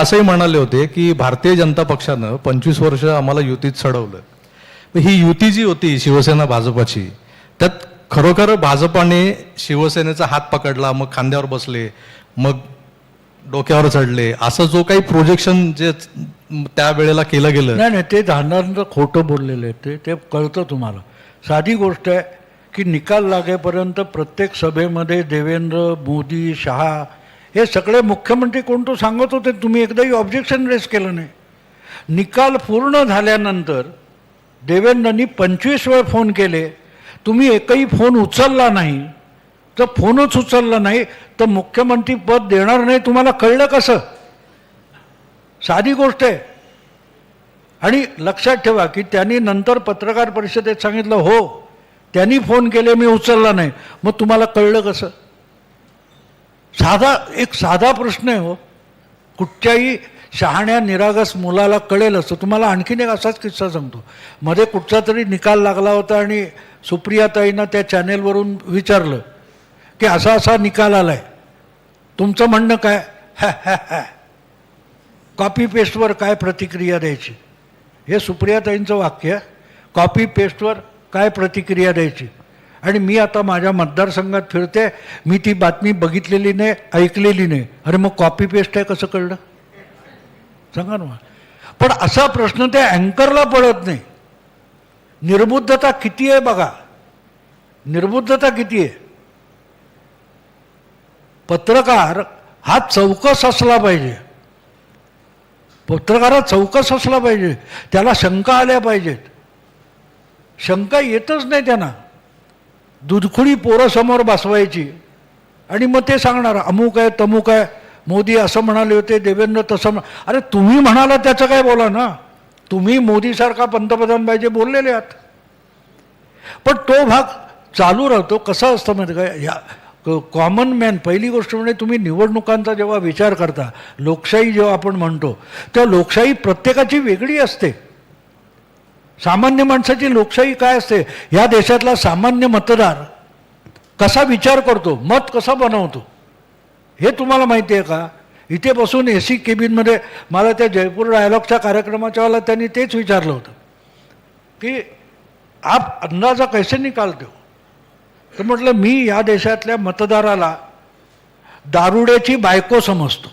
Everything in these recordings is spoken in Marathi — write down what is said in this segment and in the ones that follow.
असंही म्हणाले होते की भारतीय जनता पक्षानं पंचवीस वर्ष आम्हाला युतीत चढवलं. ही युती जी होती शिवसेना भाजपाची त्यात खरोखर भाजपाने शिवसेनेचा हात पकडला मग खांद्यावर बसले मग डोक्यावर चढले असं जो काही प्रोजेक्शन जे त्यावेळेला केलं गेलं. नाही नाही ते धारणारनं खोटं बोललेलं आहे ते ते कळतं तुम्हाला. साधी गोष्ट आहे की निकाल लागेपर्यंत प्रत्येक सभेमध्ये देवेंद्र मोदी शहा हे सगळे मुख्यमंत्री कोण तो सांगत होते तुम्ही एकदाही ऑब्जेक्शन रेस केलं नाही. निकाल पूर्ण झाल्यानंतर देवेंद्रनी पंचवीस वेळ फोन केले तुम्ही एकही फोन उचलला नाही. तर फोनच उचलला नाही तर मुख्यमंत्री पद देणार नाही तुम्हाला कळलं कसं? साधी गोष्ट आहे. आणि लक्षात ठेवा की त्यांनी नंतर पत्रकार परिषदेत सांगितलं हो त्यांनी फोन केले मी उचलला नाही. मग तुम्हाला कळलं कसं? साधा एक साधा प्रश्न आहे हो. कुठच्याही शहाण्या निरागस मुलाला कळेल असं. तुम्हाला आणखीन एक असाच किस्सा सांगतो. मध्ये कुठचा तरी निकाल लागला होता आणि सुप्रियाताईनं त्या चॅनेलवरून विचारलं की असा असा निकाल आला आहे तुमचं म्हणणं काय? हॅ हॅ हॅ कॉपी पेस्टवर काय प्रतिक्रिया द्यायची? हे सुप्रियाताईंचं वाक्य. आहे. कॉपी पेस्टवर काय प्रतिक्रिया द्यायची? आणि मी आता माझ्या मतदारसंघात फिरते मी ती बातमी बघितलेली नाही ऐकलेली नाही. अरे मग कॉपी पेस्ट आहे कसं कळलं? सांगा ना पण असा प्रश्न त्या अँकरला पडत नाही. निर्बुद्धता किती आहे बघा? निर्बुद्धता किती आहे? पत्रकार हा चौकस असला पाहिजे. पत्रकारात चौकस असला पाहिजे. त्याला शंका आल्या पाहिजेत. शंका येतच नाही त्यांना. दुधखुडी पोरं समोर बसवायची. आणि मग ते सांगणार अमुक आहे तमुक आहे मोदी असं म्हणाले होते देवेंद्र तसं अरे तुम्ही म्हणाला त्याचं काय बोला ना? तुम्ही मोदीसारखा पंतप्रधान पाहिजे बोललेले आहात. पण तो भाग चालू राहतो. कसा असतं म्हणजे काय या कॉमन मॅन पहिली गोष्ट म्हणजे तुम्ही निवडणुकांचा जेव्हा विचार करता लोकशाही जेव्हा आपण म्हणतो तेव्हा लोकशाही प्रत्येकाची वेगळी असते. सामान्य माणसाची लोकशाही काय असते? या देशातला सामान्य मतदार कसा विचार करतो? मत कसा बनवतो? हे तुम्हाला माहिती आहे का? इथे बसून ए सी केबिनमध्ये मला त्या जयपूर डायलॉगच्या कार्यक्रमाच्या वेळेला त्यांनी तेच विचारलं होतं. की आप अंदाजा कैसे निकाल हो? तर म्हटलं मी या देशातल्या मतदाराला दारुड्याची बायको समजतो.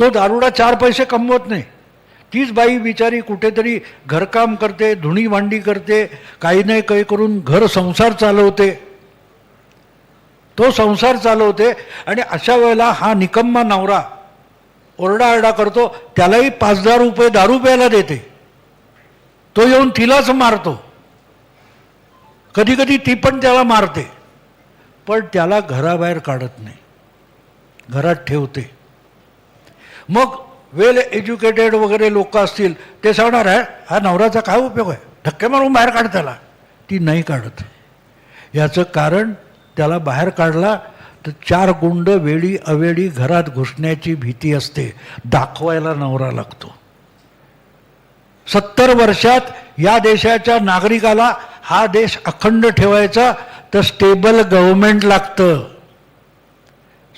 तो दारुडा चार पैसे कमवत नाही. तीच बाई बिचारी कुठेतरी घरकाम करते धुणी भांडी करते काही नाही काही करून घर संसार चालवते. तो संसार चालवते आणि अशा वेळेला हा निकम्मा नवरा ओरडाआरडा करतो त्यालाही पाच हजार रुपये दारू प्यायला देते. तो येऊन तिलाच मारतो. कधी कधी ती पण त्याला मारते. पण त्याला घराबाहेर काढत नाही. घरात ठेवते. मग वेल एज्युकेटेड वगैरे लोक असतील ते सांगणार आहे हा नवऱ्याचा काय उपयोग आहे? धक्के मारून बाहेर काढ त्याला. ती नाही काढत. याचं कारण त्याला बाहेर काढला तर चार गुंड वेळी अवेळी घरात घुसण्याची भीती असते. दाखवायला नवरा लागतो. सत्तर वर्षात या देशाच्या नागरिकाला हा देश अखंड ठेवायचा तर स्टेबल गव्हर्मेंट लागतं.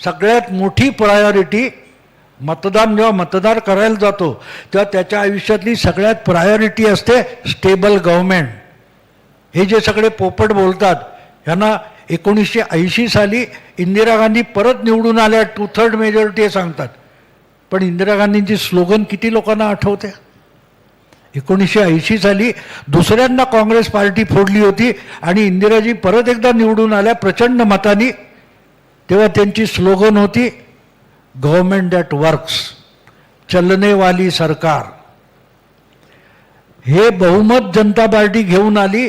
सगळ्यात मोठी प्रायोरिटी मतदान जेव्हा मतदार करायला जातो तेव्हा त्याच्या आयुष्यातली सगळ्यात प्रायोरिटी असते स्टेबल गव्हर्मेंट हे जे सगळे पोपट बोलतात ह्यांना एकोणीसशे ऐंशी साली इंदिरा गांधी परत निवडून आल्या टू थर्ड मेजॉरिटी हे सांगतात. पण इंदिरा गांधींची स्लोगन किती लोकांना आठवते? एकोणीसशे ऐंशी साली दुसऱ्यांदा काँग्रेस पार्टी फोडली होती आणि इंदिराजी परत एकदा निवडून आल्या प्रचंड मतानी. तेव्हा त्यांची स्लोगन होती गव्हर्मेंट दॅट वर्क्स चलने वाली सरकार. हे बहुमत जनता पार्टी घेऊन आली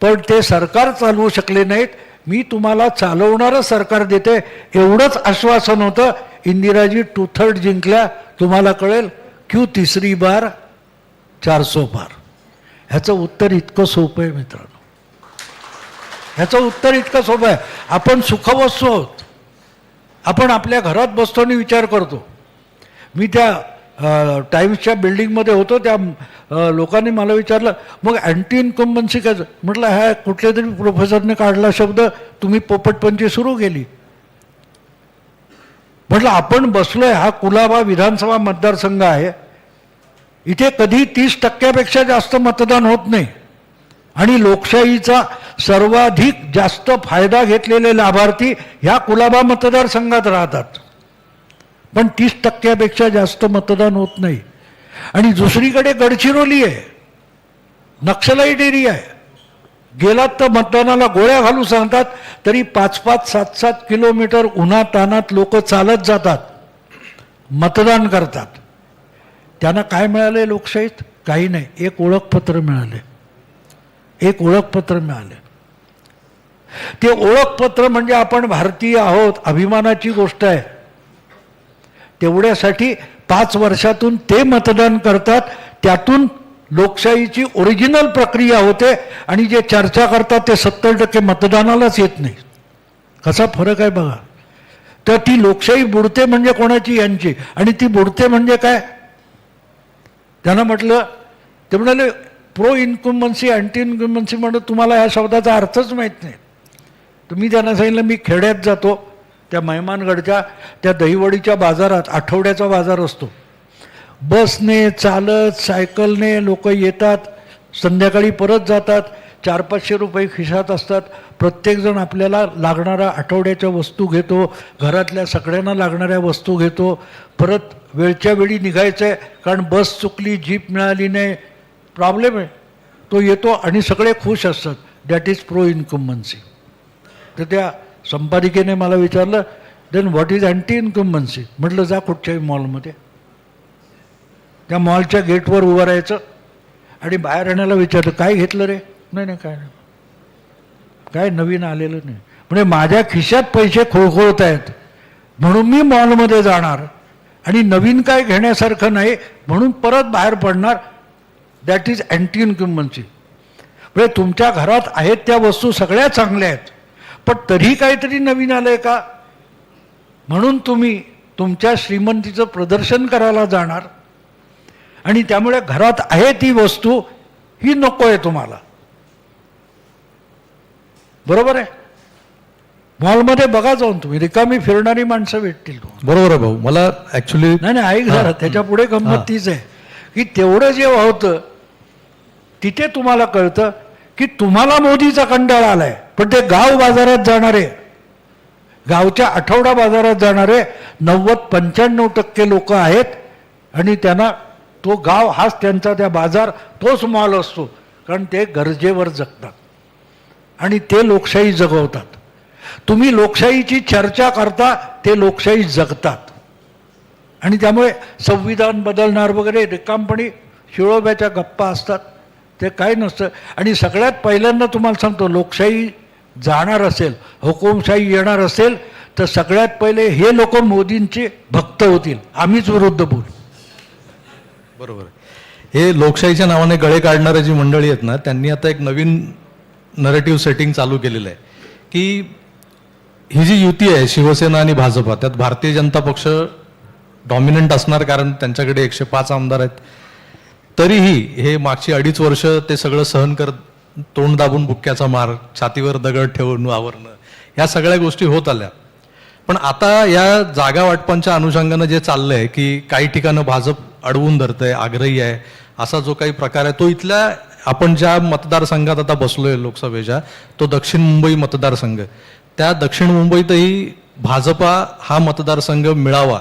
पण ते सरकार चालवू शकले नाहीत. मी तुम्हाला चालवणारं सरकार देते एवढंच आश्वासन होतं. इंदिराजी टू थर्ड जिंकल्या तुम्हाला कळेल क्यू तिसरी बार चारसो बार. ह्याचं उत्तर इतकं सोपं आहे मित्रांनो. ह्याचं उत्तर इतकं सोपं आहे. आपण सुखवस्तू आहोत. आपण आपल्या घरात बसतो आणि विचार करतो. मी त्या टाईम्सच्या बिल्डिंगमध्ये होतो त्या लोकांनी मला विचारलं मग अँटी इन्कम्बन्सी काय? म्हटलं ह्या कुठल्या तरी प्रोफेसरने काढला शब्द तुम्ही पोपटपंची सुरू केली. म्हटलं आपण बसलोय हा कुलाबा विधानसभा मतदारसंघ आहे. इथे कधी तीस टक्क्यापेक्षा जास्त मतदान होत नाही. आणि लोकशाहीचा सर्वाधिक जास्त फायदा घेतलेले लाभार्थी ह्या कुलाबा मतदारसंघात राहतात. पण तीस टक्क्यापेक्षा जास्त मतदान होत नाही. आणि दुसरीकडे गडचिरोली आहे. नक्षलाईट एरिया आहे. गेलात तर मतदानाला गोळ्या घालू सांगतात तरी पाच पाच सात सात किलोमीटर उन्हा तानात लोक चालत जातात. मतदान करतात. त्यांना काय मिळाले लोकशाहीत? काही नाही. एक ओळखपत्र मिळाले एक ओळखपत्र मिळाले. ते ओळखपत्र म्हणजे आपण भारतीय आहोत अभिमानाची गोष्ट आहे. तेवढ्यासाठी पाच वर्षातून ते मतदान करतात त्यातून लोकशाहीची ओरिजिनल प्रक्रिया होते आणि जे चर्चा करतात ते सत्तर टक्के मतदानालाच येत नाही. कसा फरक आहे बघा. तर ती लोकशाही बुडते म्हणजे कोणाची? यांची. आणि ती बुडते म्हणजे काय? त्यांना म्हटलं ते म्हणाले प्रो इन्कम्बन्सी अँटी इन्कम्बन्सी म्हणून तुम्हाला या शब्दाचा अर्थच माहीत नाही. तुम्ही ज्यांना त्यांना सांगितलं मी खेड्यात जातो त्या मेहमानगडच्या त्या दहीवडीच्या बाजारात आठवड्याचा बाजार असतो. बसने चालत सायकलने लोक येतात संध्याकाळी परत जातात चार पाचशे रुपये खिशात असतात. प्रत्येकजण आपल्याला लागणाऱ्या आठवड्याच्या वस्तू घेतो घरातल्या सगळ्यांना लागणाऱ्या वस्तू घेतो. परत वेळच्या वेळी निघायचं आहे कारण बस चुकली जीप मिळाली नाही प्रॉब्लेम आहे. तो येतो आणि सगळे खुश असतात. दॅट इज प्रो इन्कम्बन्सी तर त्या संपादिकेने मला विचारलं then what is anti incumbency म्हटलं जा कुठच्याही मॉलमध्ये त्या मॉलच्या गेटवर उभं राहायचं. आणि बाहेर येण्याला विचारलं काय घेतलं रे? नाही नाही काय नाही. काय नवीन आलेलं नाही. म्हणजे माझ्या खिशात पैसे खोळखोळत आहेत. म्हणून मी मॉलमध्ये जाणार. आणि नवीन काय घेण्यासारखं नाही. म्हणून परत बाहेर पडणार. दॅट इज अँटी इन्कम्बन्सी म्हणजे तुमच्या घरात आहेत त्या वस्तू सगळ्या चांगल्या आहेत. पण तरी काहीतरी नवीन आलंय का? म्हणून तुम्ही तुमच्या श्रीमंतीचं प्रदर्शन करायला जाणार. आणि त्यामुळे घरात आहे ती वस्तू ही नको आहे तुम्हाला. बरोबर आहे? मॉलमध्ये बघा जाऊन तुम्ही. रिकामी फिरणारी माणसं भेटतील. बरोबर आहे भाऊ. मला ऍक्च्युली नाही नाही ऐक जरा. त्याच्या पुढे गंमत. तीच आहे. की तेवढं जेव्हा होतं तिथे तुम्हाला कळतं की तुम्हाला मोदीचा कंटाळा आलाय. पण ते गाव बाजारात जाणारे गावच्या आठवडा बाजारात जाणारे नव्वद पंच्याण्णव टक्के लोक आहेत आणि त्यांना तो गाव हाच त्यांचा त्या बाजार तोच मॉल असतो. कारण ते गरजेवर जगतात. आणि ते लोकशाही जगवतात. तुम्ही लोकशाहीची चर्चा करता ते लोकशाही जगतात. आणि त्यामुळे संविधान बदलणार वगैरे रिकामपणी शिळोब्याच्या गप्पा असतात. ते काय नसतं. आणि सगळ्यात पहिल्यांदा तुम्हाला सांगतो लोकशाही जाणार असेल हुकुमशाही येणार असेल तर सगळ्यात पहिले हे लोक मोदींचे भक्त होतील. आम्हीच विरुद्ध बोलू. बरोबर. हे लोकशाहीच्या नावाने गळे काढणारे जी मंडळी आहेत ना त्यांनी आता एक नवीन नरेटिव्ह सेटिंग चालू केलेलं आहे. की ही जी युती आहे शिवसेना आणि भाजपा त्यात भारतीय जनता पक्ष डॉमिनंट असणार कारण त्यांच्याकडे एकशे पाच आमदार आहेत. तरीही हे मागची अडीच वर्ष ते सगळं सहन करत तोंड दाबून बुक्क्याचा मार छातीवर दगड ठेवून आवरणं ह्या सगळ्या गोष्टी होत आल्या. पण आता या जागा वाटपांच्या अनुषंगानं जे चाललंय की काही ठिकाणं भाजप अडवून धरतंय आग्रही आहे असा जो काही प्रकार आहे तो इथल्या आपण ज्या मतदारसंघात आता बसलोय लोकसभेच्या तो दक्षिण मुंबई मतदारसंघ. त्या दक्षिण मुंबईतही भाजपा हा मतदारसंघ मिळावा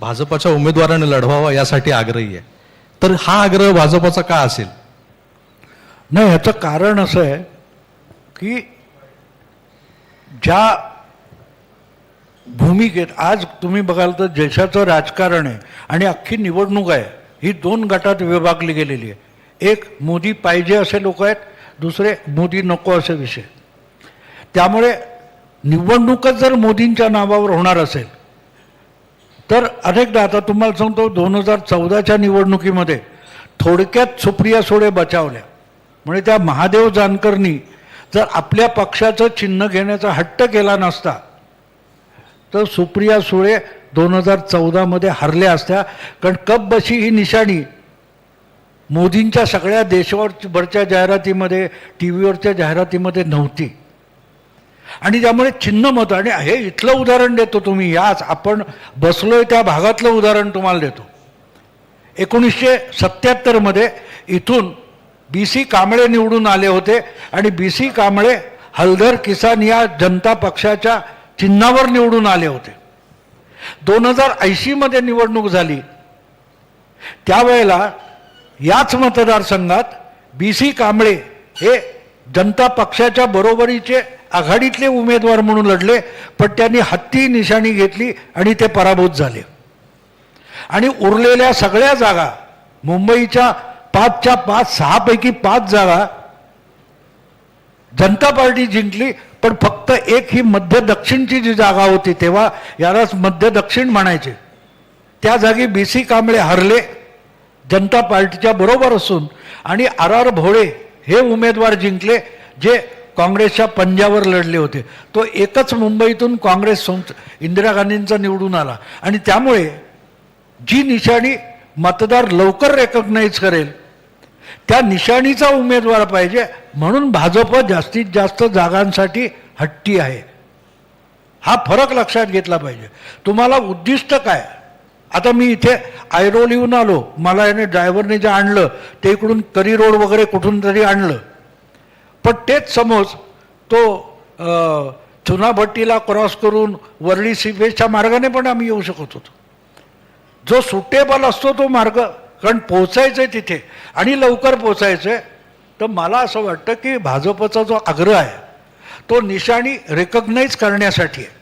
भाजपाच्या उमेदवाराने लढवावा यासाठी आग्रही आहे. तर हा आग्रह भाजपाचा का असेल? नाही ह्याचं कारण असं आहे की ज्या भूमिकेत आज तुम्ही बघाल तर देशाचं राजकारण आहे आणि अख्खी निवडणूक आहे ही दोन गटात विभागली गेलेली आहे. एक मोदी पाहिजे असे लोक आहेत दुसरे मोदी नको असे विषय. त्यामुळे निवडणूकच जर मोदींच्या नावावर होणार असेल तर अनेकदा आता तुम्हाला सांगतो दोन हजार चौदाच्या निवडणुकीमध्ये थोडक्यात सुप्रिया सुळे बचावल्या. म्हणजे त्या महादेव जानकरनी जर आपल्या पक्षाचं चिन्ह घेण्याचा हट्ट केला नसता तर सुप्रिया सुळे दोन हजार चौदामध्ये हरल्या असत्या. कारण कप बशी ही निशाणी मोदींच्या सगळ्या देशावरच्या जाहिरातीमध्ये टी व्हीवरच्या जाहिरातीमध्ये नव्हती. आणि त्यामुळे चिन्ह मत आणि हे इथलं उदाहरण देतो तुम्ही याच आपण बसलोय त्या भागातलं उदाहरण तुम्हाला देतो. एकोणीसशे सत्याहत्तरमध्ये इथून बी सी कांबळे निवडून आले होते आणि बी सी कांबळे हलधर किसान या जनता पक्षाच्या चिन्हावर निवडून आले होते. दोन हजार ऐंशीमध्ये निवडणूक झाली. त्यावेळेला याच मतदारसंघात बी सी कांबळे हे जनता पक्षाच्या बरोबरीचे आघाडीतले उमेदवार म्हणून लढले पण त्यांनी हत्ती निशाणी घेतली आणि ते पराभूत झाले. आणि उरलेल्या सगळ्या जागा मुंबईच्या पाचच्या पाच सहापैकी पाच जागा जनता पार्टी जिंकली पण फक्त एक ही मध्य दक्षिणची जी जागा होती तेव्हा यालाच मध्य दक्षिण म्हणायचे. त्या जागी बी सी कांबळे हरले जनता पार्टीच्या बरोबर असून आणि आर आर भोळे हे उमेदवार जिंकले जे काँग्रेसच्या पंजावर लढले होते. तो एकच मुंबईतून काँग्रेस संस इंदिरा गांधींचा निवडून आला. आणि त्यामुळे जी निशाणी मतदार लवकर रेकग्नाईज करेल त्या निशाणीचा उमेदवार पाहिजे म्हणून भाजप जास्तीत जास्त जागांसाठी हट्टी आहे. हा फरक लक्षात घेतला पाहिजे. तुम्हाला उद्दिष्ट काय? आता मी इथे आयरोल येऊन आलो. मला याने ड्रायव्हरने जे आणलं ते इकडून करी रोड वगैरे कुठून तरी आणलं. पण तेच समज तो चुनाभट्टीला क्रॉस करून वरळी सीवेजच्या मार्गाने पण आम्ही येऊ शकत होतो. जो सुटेबल असतो तो मार्ग कारण पोचायचं आहे तिथे आणि लवकर पोचायचं आहे तर मला असं वाटतं की भाजपचा जो आग्रह आहे तो निशाणी रेकग्नाईज करण्यासाठी आहे.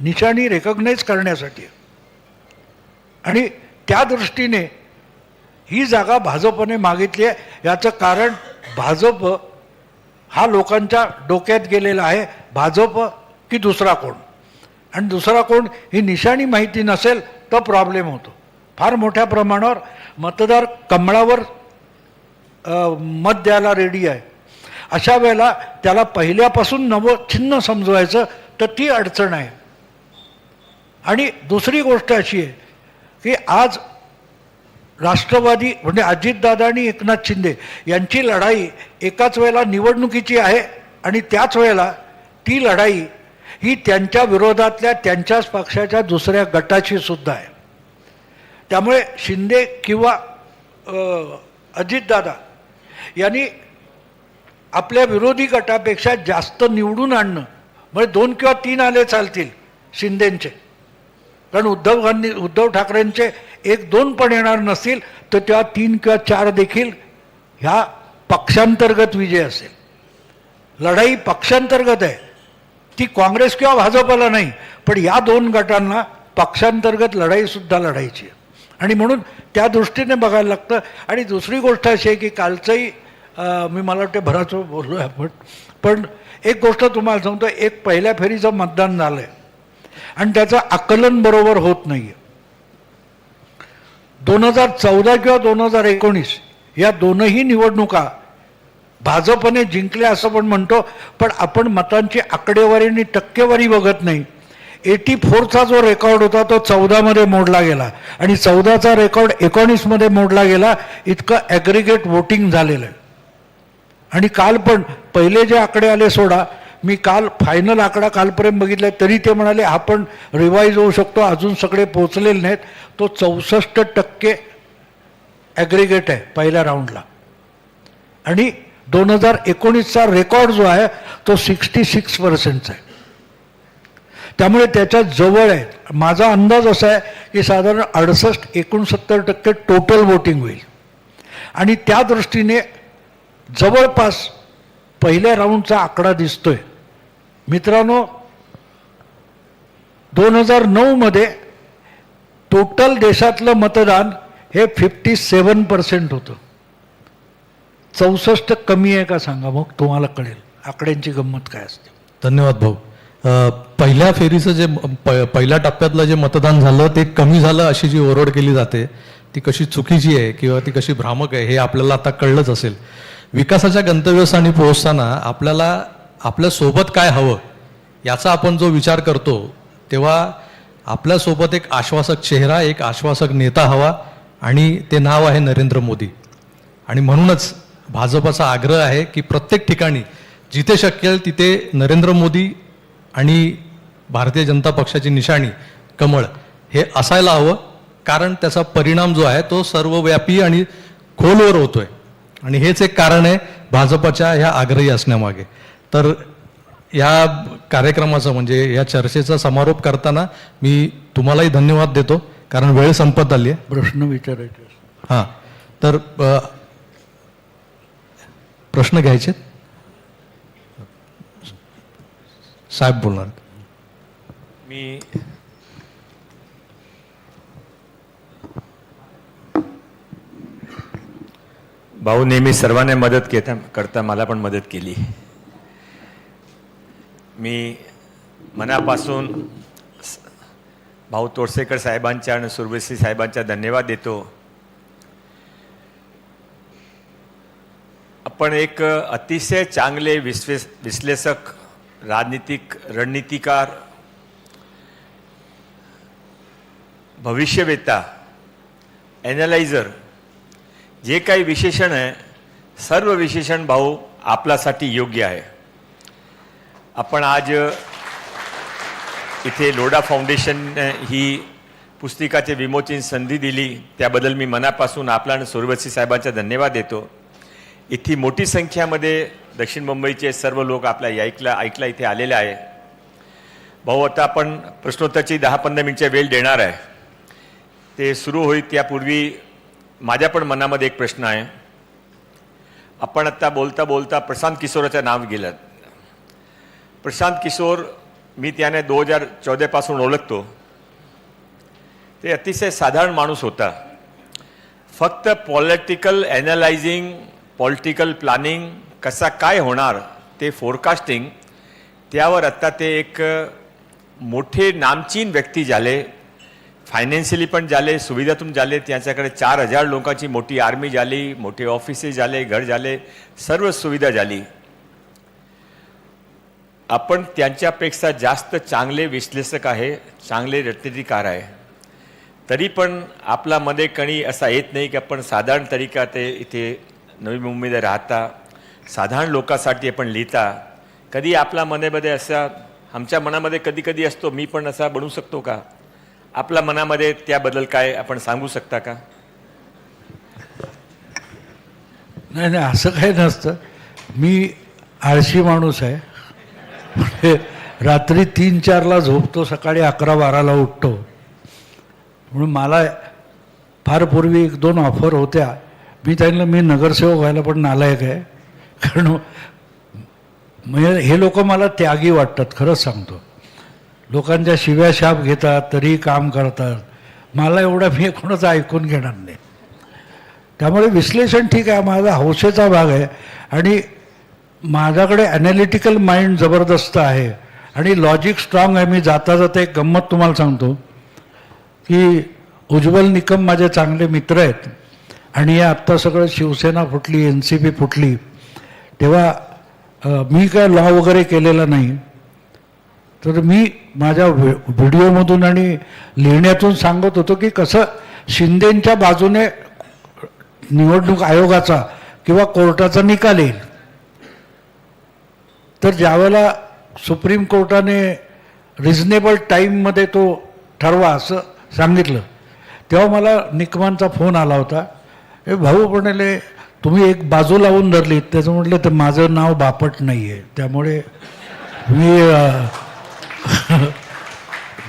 निशाणी रेकग्नाईज करण्यासाठी आहे. आणि त्या दृष्टीने ही जागा भाजपने मागितली आहे. याचं कारण भाजप हा लोकांच्या डोक्यात गेलेला आहे. भाजप की दुसरा कोण? आणि दुसरा कोण ही निशाणी माहिती नसेल तर प्रॉब्लेम होतो. फार मोठ्या प्रमाणावर मतदार कमळावर मत द्यायला रेडी आहे. अशा वेळेला त्याला पहिल्यापासून नवं छिन्न समजवायचं तर ती अडचण आहे. आणि दुसरी गोष्ट अशी आहे की आज राष्ट्रवादी म्हणजे अजितदादा आणि एकनाथ शिंदे यांची लढाई एकाच वेळेला निवडणुकीची आहे आणि त्याच वेळेला ती लढाई ही त्यांच्या विरोधातल्या त्यांच्याच पक्षाच्या दुसऱ्या गटाशी सुद्धा आहे. त्यामुळे शिंदे किंवा अजितदादा यांनी आपल्या विरोधी गटापेक्षा जास्त निवडून आणणं म्हणजे दोन किंवा तीन आले चालतील शिंदेंचे. कारण उद्धव गांधी उद्धव ठाकरेंचे एक दोन पण येणार नसतील तर तेव्हा तीन किंवा चार देखील ह्या पक्षांतर्गत विजय असेल. लढाई पक्षांतर्गत आहे. ती काँग्रेस किंवा भाजपला नाही पण या दोन गटांना पक्षांतर्गत लढाईसुद्धा लढायची आहे. आणि म्हणून त्या दृष्टीने बघायला लागतं. आणि दुसरी गोष्ट अशी आहे की कालचंही मी मला वाटते भराचं बोललो आहे आपण पण एक गोष्ट तुम्हाला सांगतो एक पहिल्या फेरीचं मतदान झालं आहे आणि त्याचं आकलन बरोबर होत नाही आहे दोन हजार चौदा किंवा दोन हजार एकोणीस या दोनही निवडणुका भाजपने जिंकल्या असं पण म्हणतो पण आपण मतांची आकडेवारी आणि टक्केवारी बघत नाही. एटी फोरचा जो रेकॉर्ड होता तो चौदामध्ये मोडला गेला. आणि चौदाचा रेकॉर्ड एकोणीसमध्ये मोडला गेला इतकं ॲग्रिगेट वोटिंग झालेलं आहे. आणि काल पण पहिले जे आकडे आले सोडा मी काल फायनल आकडा कालपर्यंत बघितला तरी ते म्हणाले आपण रिवाईज होऊ शकतो अजून सगळे पोचलेले नाहीत. तो चौसष्ट टक्के ॲग्रिगेट आहे पहिल्या राऊंडला आणि दोन हजार एकोणीसचा रेकॉर्ड जो आहे तो सिक्स्टी सिक्स पर्सेंटचा आहे. त्यामुळे त्याच्याजवळ आहे. माझा अंदाज असा आहे की साधारण अडसष्ट एकोणसत्तर टक्के टोटल वोटिंग होईल. आणि त्या दृष्टीने जवळपास पहिल्या राऊंडचा आकडा दिसतोय. मित्रांनो दोन हजार नऊमध्ये टोटल देशातलं मतदान हे फिफ्टी सेवन पर्सेंट होतं. चौसष्ट कमी आहे का सांगा मग? तुम्हाला कळेल. आकड्यांची गंमत काय असते? धन्यवाद भाऊ. पहिल्या फेरीचं जे पहिल्या टप्प्यातलं जे मतदान झालं ते कमी झालं अशी जी ओरड केली जाते ती कशी चुकीची आहे किंवा ती कशी भ्रामक आहे हे आपल्याला आता कळलंच असेल. विकासाच्या गंतव्यस्थानी पोहोचताना आपल्याला आपल्यासोबत काय हवं याचा आपण जो विचार करतो तेव्हा आपल्यासोबत एक आश्वासक चेहरा एक आश्वासक नेता हवा आणि ते नाव आहे नरेंद्र मोदी. आणि म्हणूनच भाजपचा आग्रह आहे की प्रत्येक ठिकाणी जिथे शक्य तिथे नरेंद्र मोदी आणि भारतीय जनता पक्षाची निशाणी कमळ हे असायला हवं. कारण त्याचा परिणाम जो आहे तो सर्वव्यापी आणि खोलवर होतोय. आणि हेच एक कारण आहे भाजपच्या ह्या आग्रही असण्यामागे. तर या कार्यक्रमाचं म्हणजे या चर्चेचा समारोप करताना मी तुम्हालाही धन्यवाद देतो कारण वेळ संपत आली आहे. प्रश्न विचारायचे हां. तर प्रश्न घ्यायचे? साहेब बोलणार मी भाऊ नेहमी सर्वांना मदत घेता करता मला पण मदत केली. मी मनापासून भाऊ तोडसेकर साहेबांच्या आणि सुरवेसी साहेबांचा धन्यवाद देतो. आपण एक अतिशय चांगले विश्लेष विश्लेषक राजनीतिक रणनीतिकार भविष्यवेता ॲनालायझर जे काही विशेषण आहे सर्व विशेषण भाऊ आपल्यासाठी योग्य आहे. आपण आज इथे लोडा फाउंडेशन ही पुस्तिकाचे विमोचन संधी दिली. त्याबद्दल मी मनापासून आपला आणि सुरवसी साहेबांचा धन्यवाद देतो. इथे मोठी संख्यामध्ये दक्षिण मुंबईचे सर्व लोक आपल्या ऐकला ऐकला इथे आलेले आहे. भाऊ आता आपण प्रश्नोत्तरची दहा पंधरा मिनिटच्या वेळ देणार आहे. ते सुरू होईल त्यापूर्वी माझ्या पण मनामध्ये एक प्रश्न आहे. आपण आत्ता बोलता बोलता प्रशांत किशोराचं नाव गेलं. प्रशांत किशोर मी त्याने दोन हजार चौदापासून ओळखतो. ते अतिशय साधारण माणूस होता. फक्त पॉलिटिकल ॲनालायझिंग पॉलिटिकल प्लॅनिंग कसा काय होणार ते फोरकास्टिंग त्यावर आत्ता ते एक मोठे नामचीन व्यक्ती झाले फायनान्शियली पण झाले सुविधातून झाले त्यांच्याकडे चार हजार लोकांची मोठी आर्मी झाली मोठे ऑफिसेस झाले घर झाले सर्व सुविधा झाली. आपण त्यांच्यापेक्षा जास्त चांगले विश्लेषक आहे चांगले रणनीतिकार आहे. तरी पण आपल्यामध्ये कणी असा येत नाही की आपण साधारण तरीका ते इथे नवी मुंबईला राहता साधारण लोकांसाठी आपण लिहिता. कधी आपल्या मनामध्ये असा आमच्या मनामध्ये कधी कधी असतो मी पण असा बनू शकतो का? आपल्या मनामध्ये त्याबद्दल काय आपण सांगू शकता का? नाही नाही असं काही नसतं. मी आळशी माणूस आहे. म्हणजे रात्री तीन चारला झोपतो सकाळी अकरा बाराला उठतो. म्हणून मला फार पूर्वी एक दोन ऑफर होत्या. मी त्यांना मी नगरसेवक व्हायला पण नालायक आहे. कारण म्हणजे हे लोक मला त्यागी वाटतात खरंच सांगतो. लोकांच्या शिव्या शाप घेतात तरीही काम करतात. मला एवढं मी कोणाचं ऐकून घेणार नाही. त्यामुळे विश्लेषण ठीक आहे माझा हौसेचा भाग आहे. आणि माझ्याकडे ॲनालिटिकल माइंड जबरदस्त आहे. आणि लॉजिक स्ट्रॉंग आहे. मी जाता जाता एक गंमत तुम्हाला सांगतो. की उज्ज्वल निकम माझे चांगले मित्र आहेत. आणि हे आत्ता सगळं शिवसेना फुटली एन सी पी फुटली. तेव्हा मी काय लॉ वगैरे केलेला नाही. तर मी माझ्या व्हि व्हिडिओमधून आणि लिहिण्यातून सांगत होतो की कसं शिंदेंच्या बाजूने निवडणूक आयोगाचा किंवा कोर्टाचा निकाल येईल. तर ज्यावेळेला सुप्रीम कोर्टाने रिझनेबल टाईममध्ये तो ठरवा असं सांगितलं तेव्हा मला निकमांचा फोन आला होता. हे भाऊ म्हणाले तुम्ही एक बाजू लावून धरली त्याचं म्हटलं तर माझं नाव बापट नाही आहे त्यामुळे मी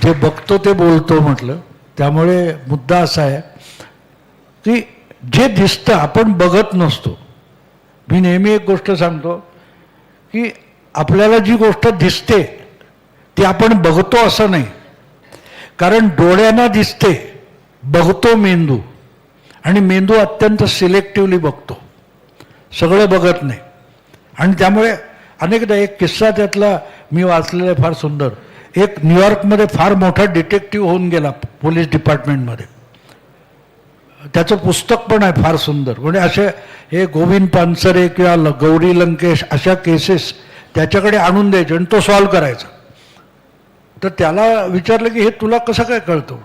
जे बघतो ते बोलतो म्हटलं त्यामुळे मुद्दा असा आहे की जे दिसतं आपण बघत नसतो. मी नेहमी एक गोष्ट सांगतो की आपल्याला जी गोष्ट दिसते ती आपण बघतो असं नाही. कारण डोळ्यांना दिसते बघतो मेंदू. आणि मेंदू अत्यंत सिलेक्टिव्हली बघतो. सगळं बघत नाही. आणि त्यामुळे अनेकदा एक किस्सा त्यातला मी वाचलेला आहे फार सुंदर. एक न्यूयॉर्कमध्ये फार मोठा डिटेक्टिव्ह होऊन गेला पोलीस डिपार्टमेंटमध्ये. त्याचं पुस्तक पण आहे फार सुंदर. म्हणजे असे हे गोविंद पानसरे किंवा ल- गौरी लंकेश अशा केसेस त्याच्याकडे आणून द्यायचे आणि तो सॉल्व्ह करायचा. तर त्याला विचारलं की हे तुला कसं काय कळतं?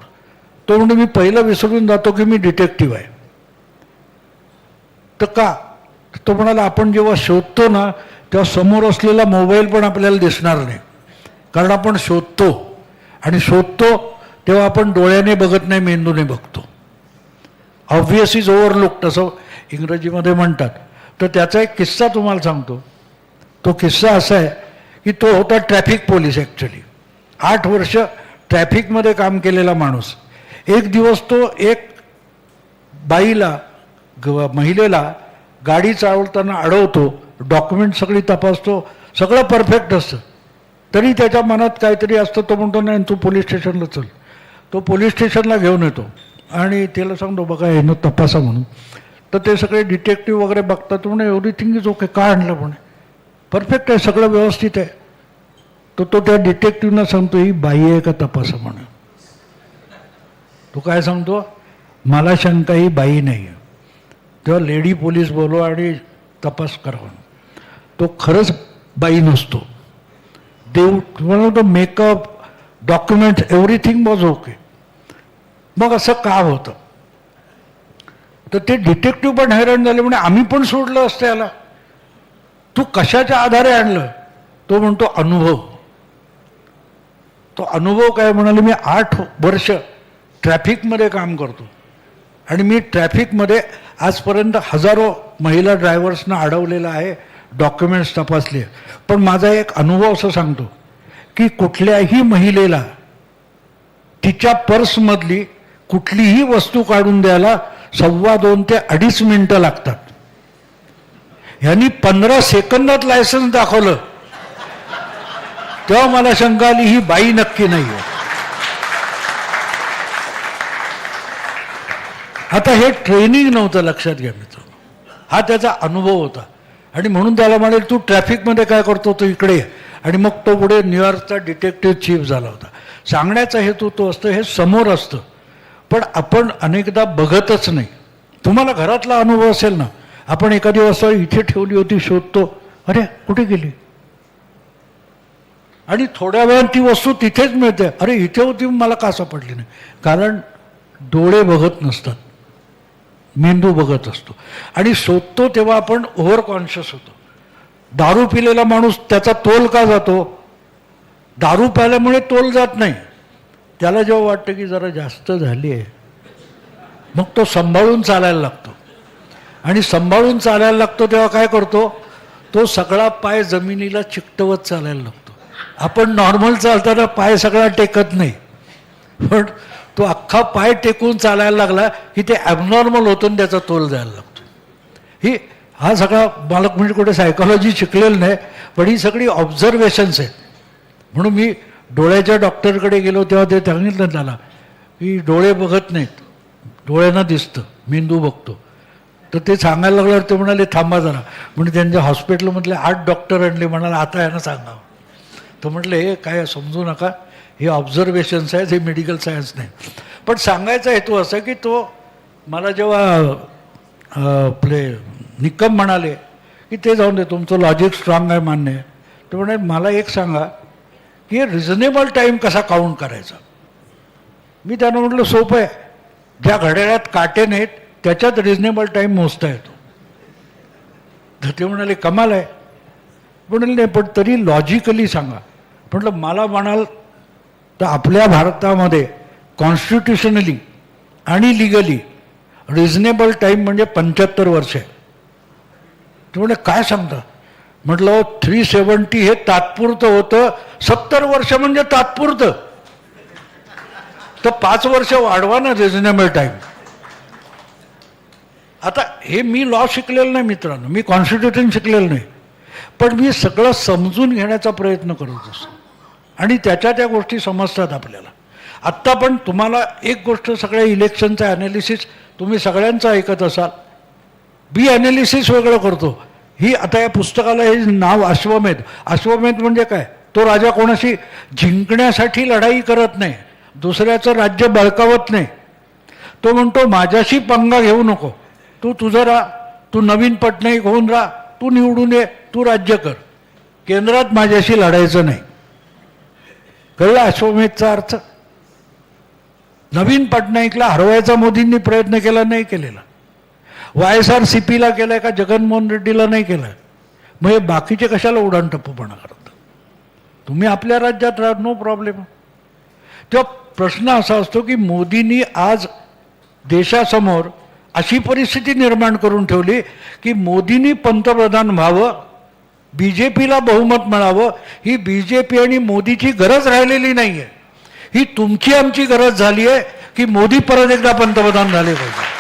तो म्हणजे मी पहिलं विसरून जातो की मी डिटेक्टिव्ह आहे. तर का? तो म्हणाला आपण जेव्हा शोधतो ना तेव्हा समोर असलेला मोबाईल पण आपल्याला दिसणार नाही. कारण आपण शोधतो. आणि शोधतो तेव्हा आपण डोळ्याने बघत नाही मेंदूने बघतो. ऑब्व्हियस इज ओव्हरलुक तसं इंग्रजीमध्ये म्हणतात. तर त्याचा एक किस्सा तुम्हाला सांगतो. तो किस्सा असा आहे की तो होता ट्रॅफिक पोलीस ॲक्च्युली आठ वर्ष ट्रॅफिकमध्ये काम केलेला माणूस. एक दिवस तो एक बाईला ग महिलेला गाडी चालवताना अडवतो. डॉक्युमेंट सगळी तपासतो. सगळं परफेक्ट असतं. तरी त्याच्या मनात काहीतरी असतं तो म्हणतो नाही तू पोलीस स्टेशनला चल. तो पोलीस स्टेशनला घेऊन येतो. आणि त्याला सांगतो बघा हे तपासा म्हणून. तर ते सगळे डिटेक्टिव्ह वगैरे बघतात म्हणे एव्हरीथिंग इज ओके का आणलं म्हणे? परफेक्ट आहे सगळं व्यवस्थित आहे. तर तो त्या डिटेक्टिव्हना सांगतो ही बाई आहे का तपासा म्हणे? तो काय सांगतो मला शंका ही बाई नाही आहे तेव्हा लेडी पोलीस बोलवा आणि तपास करावा तो खरंच बाई नसतो. देव तुम्हाला तो makeup document everything was okay मग असं का होतं? तर ते डिटेक्टिव्ह पण हैराण झाले म्हणजे आम्ही पण सोडलं असतं याला. तू कशाच्या आधारे आणलं? तो म्हणतो अनुभव. तो अनुभव काय म्हणाले मी आठ वर्ष ट्रॅफिकमध्ये काम करतो. आणि मी ट्रॅफिकमध्ये आजपर्यंत हजारो महिला ड्रायव्हर्सना अडवलेलं आहे. डॉक्युमेंट्स तपासले. पण माझा एक अनुभव असं सांगतो की कुठल्याही महिलेला तिच्या पर्समधली कुठलीही वस्तू काढून द्यायला सव्वा दोन ते अडीच मिनिटं लागतात. ह्यांनी पंधरा सेकंदात लायसन्स दाखवलं. तेव्हा मला शंका आली ही बाई नक्की नाही आहे. आता हे ट्रेनिंग नव्हतं लक्षात घ्या मित्र हा त्याचा अनुभव होता. आणि म्हणून त्याला म्हणेल तू ट्रॅफिकमध्ये काय करतो? तो इकडे आणि मग तो पुढे न्यूयॉर्कचा डिटेक्टिव्ह चीफ झाला होता. सांगण्याचा हेतू तो असतो हे समोर असतं. पण आपण अनेकदा बघतच नाही. तुम्हाला घरातला अनुभव असेल ना आपण एखादी वस्तू इथे ठेवली होती शोधतो अरे कुठे गेली? आणि थोड्या वेळात ती वस्तू तिथेच मिळते. अरे इथे होती मला का सापडली नाही? कारण डोळे बघत नसतात. मेंदू बघत असतो. आणि शोधतो तेव्हा आपण ओव्हर कॉन्शियस होतो. दारू पिलेला माणूस त्याचा तोल का जातो? दारू प्यायल्यामुळे तोल जात नाही. त्याला जेव्हा वाटतं की जरा जास्त झाली आहे मग तो सांभाळून चालायला लागतो. आणि सांभाळून चालायला लागतो तेव्हा काय करतो? तो सगळा पाय जमिनीला चिकटवत चालायला लागतो. आपण नॉर्मल चालताना पाय सगळा टेकत नाही. पण तो अख्खा पाय टेकून चालायला लागला की ते ॲबनॉर्मल होतं आणि त्याचा तोल जायला लागतो. ही हा सगळा बालक म्हणजे कुठे सायकॉलॉजी शिकलेलं नाही पण ही सगळी ऑब्झर्वेशन्स आहेत. म्हणून मी डोळ्याच्या डॉक्टरकडे गेलो तेव्हा ते सांगितलं त्याला की डोळे बघत नाहीत डोळ्यांना दिसतं मेंदू बघतो. तर ते सांगायला लागल्यावर ते म्हणाले थांबा जरा. म्हणजे त्यांच्या हॉस्पिटलमधले आठ डॉक्टर आणले म्हणाले आता यांना सांगावं. तर म्हटलं हे काय समजू नका हे ऑब्झर्वेशन्स आहेत हे मेडिकल सायन्स नाही. पण सांगायचा हेतू असा की तो मला जेव्हा आपले निकम म्हणाले की ते जाऊन दे तुमचं लॉजिक स्ट्रॉंग आहे मान्य आहे. म्हणे मला एक सांगा की रिझनेबल टाईम कसा काउंट करायचा? मी त्यांना म्हटलं सोपं आहे. ज्या घड्याळात काटे नाहीत त्याच्यात रिझनेबल टाईम मोजता येतो. तर ते म्हणाले कमाल आहे. म्हणाले नाही पण तरी लॉजिकली सांगा. म्हटलं मला म्हणाल तर आपल्या भारतामध्ये कॉन्स्टिट्युशनली आणि लिगली रिझनेबल टाईम म्हणजे पंच्याहत्तर वर्ष आहे. ते म्हणे काय सांगता? म्हटलं थ्री सेवन्टी हे तात्पुरतं होतं. सत्तर वर्ष म्हणजे तात्पुरतं. तर पाच वर्ष वाढवा ना रिझनेबल टाईम आता हे मी लॉ शिकलेलं नाही मित्रांनो. मी कॉन्स्टिट्युशन शिकलेलं नाही. पण मी सगळं समजून घेण्याचा प्रयत्न करत असतो. आणि त्याच्या त्या गोष्टी समजतात आपल्याला. आत्ता पण तुम्हाला एक गोष्ट सगळ्या इलेक्शनचं ॲनालिसिस तुम्ही सगळ्यांचं ऐकत असाल. बी ॲनालिसिस वेगळं करतो. ही आता या पुस्तकाला हे नाव अश्वमेध. अश्वमेध म्हणजे काय? तो राजा कोणाशी जिंकण्यासाठी लढाई करत नाही. दुसऱ्याचं राज्य बळकावत नाही. तो म्हणतो माझ्याशी पंगा घेऊ नको. तू तुझं राहा. तू नवीन पटनाईक होऊन राहा. तू निवडून ये. तू राज्य कर. केंद्रात माझ्याशी लढायचं नाही. कळला अश्वमेधचा अर्थ? नवीन पटनाईकला हरवायचा मोदींनी प्रयत्न केला नाही केलेला. वाय एस आर सी पीला केलाय का जगनमोहन रेड्डीला नाही केलाय? मग हे बाकीचे कशाला उडाणटप्पूपणा करतात? तुम्ही आपल्या राज्यात राहा नो प्रॉब्लेम तेव्हा प्रश्न असा असतो की मोदींनी आज देशासमोर अशी परिस्थिती निर्माण करून ठेवली की मोदींनी पंतप्रधान व्हावं बी जे पीला बहुमत मिळावं ही बी जे पी आणि मोदीची गरज राहिलेली नाही आहे ही तुमची आमची गरज झाली आहे की मोदी परत एकदा पंतप्रधान झाले पाहिजे.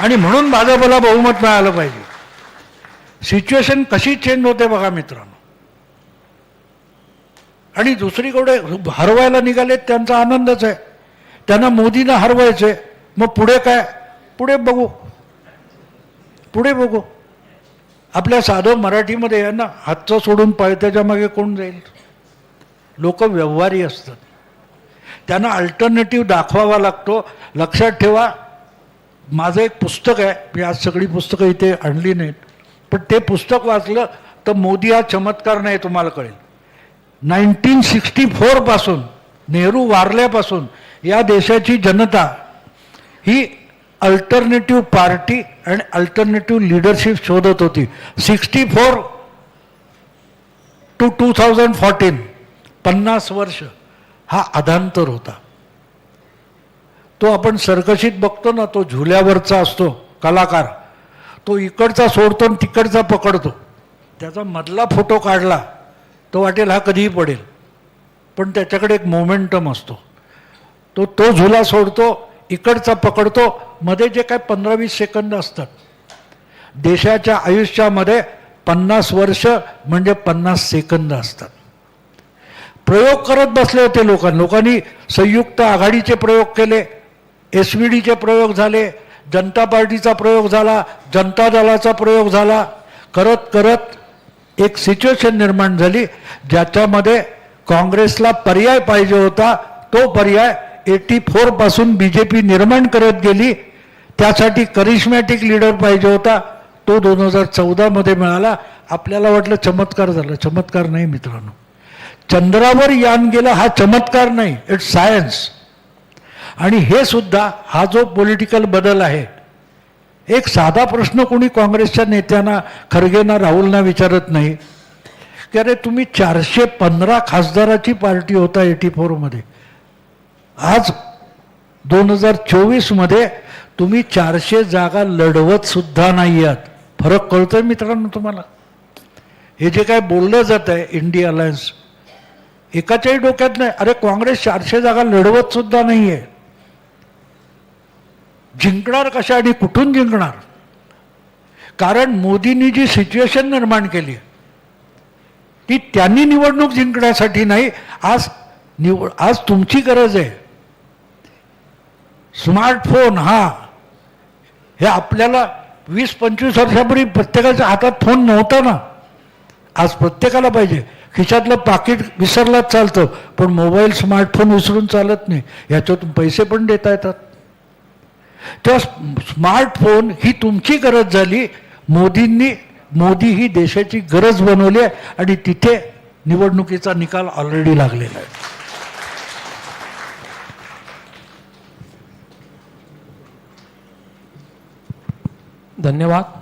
आणि म्हणून भाजपला बहुमत मिळालं पाहिजे. सिच्युएशन कशी चेंज होते बघा मित्रांनो. आणि दुसरीकडे हरवायला निघालेत त्यांचा आनंदच आहे. त्यांना मोदींना आहे मग पुढे काय? पुढे बघू. पुढे बघू. आपल्या साधं मराठीमध्ये आहे ना हातचं सोडून पळत्याच्या मागे कोण जाईल? लोक व्यवहारी असतात. त्यांना अल्टरनेटिव्ह दाखवावा लागतो. लक्षात ठेवा माझं एक पुस्तक आहे मी आज सगळी पुस्तकं इथे आणली नाहीत. पण ते पुस्तक वाचलं तर मोदी हा चमत्कार नाही तुम्हाला कळेल. नाईन्टीन सिक्स्टी फोरपासून नेहरू वारल्यापासून या देशाची जनता ही अल्टरनेटिव्ह पार्टी आणि अल्टरनेटिव्ह लिडरशिप शोधत होती. Sixty four to two thousand fourteen पन्नास वर्ष हा अधांतर होता. तो आपण सर्कशीत बघतो ना तो झुल्यावरचा असतो कलाकार. तो इकडचा सोडतो आणि तिकडचा पकडतो. त्याचा मधला फोटो काढला तो वाटेल हा कधीही पडेल. पण त्याच्याकडे एक मोमेंटम असतो. तो तो झुला सोडतो इकडचा पकडतो मध्ये जे काय पंधरा वीस सेकंद असतात. देशाच्या आयुष्यामध्ये पन्नास वर्ष म्हणजे पन्नास सेकंद असतात. प्रयोग करत बसले होते लोकांनी लोकांनी संयुक्त आघाडीचे प्रयोग केले एस व्ही डीचे प्रयोग झाले जनता पार्टीचा प्रयोग झाला जनता दलाचा प्रयोग झाला. करत करत एक सिच्युएशन निर्माण झाली ज्याच्यामध्ये काँग्रेसला पर्याय पाहिजे होता तो पर्याय एटी फोरपासून बी जे पी निर्माण करत गेली. त्यासाठी करिश्मॅटिक लीडर पाहिजे होता. तो दोन हजार चौदामध्ये मिळाला. आपल्याला वाटलं चमत्कार झाला. चमत्कार नाही मित्रांनो. चंद्रावर यान गेलं हा चमत्कार नाही. इट्स सायन्स आणि हे सुद्धा हा जो पॉलिटिकल बदल आहे एक साधा प्रश्न कोणी काँग्रेसच्या नेत्यांना खरगेंना राहुलना विचारत नाही. की अरे तुम्ही चारशे पंधरा खासदाराची पार्टी होता एटी फोरमध्ये. आज दोन हजार चोवीसमध्ये तुम्ही चारशे जागा लढवत सुद्धा नाही आहात फरक कळतोय मित्रांनो तुम्हाला? हे जे काय बोललं जात आहे इंडिया अलायन्स एकाच्याही डोक्यात नाही. अरे काँग्रेस चारशे जागा लढवत सुद्धा नाही आहे जिंकणार कशा आणि कुठून जिंकणार? कारण मोदींनी जी सिच्युएशन निर्माण केली ती त्यांनी निवडणूक जिंकण्यासाठी नाही. आज निव आज तुमची गरज आहे. स्मार्टफोन हा. हे आपल्याला वीस पंचवीस वर्षापूर्वी प्रत्येकाच्या हातात फोन नव्हता ना. आज प्रत्येकाला पाहिजे. खिशातलं पाकिट विसरलाच चालतं पण मोबाईल स्मार्टफोन विसरून चालत नाही. याच्यातून पैसे पण देता येतात. तेव्हा स्मार्टफोन ही तुमची गरज झाली. मोदींनी मोदी ही देशाची गरज बनवली आहे आणि तिथे निवडणुकीचा निकाल ऑलरेडी लागलेला आहे. धन्यवाद.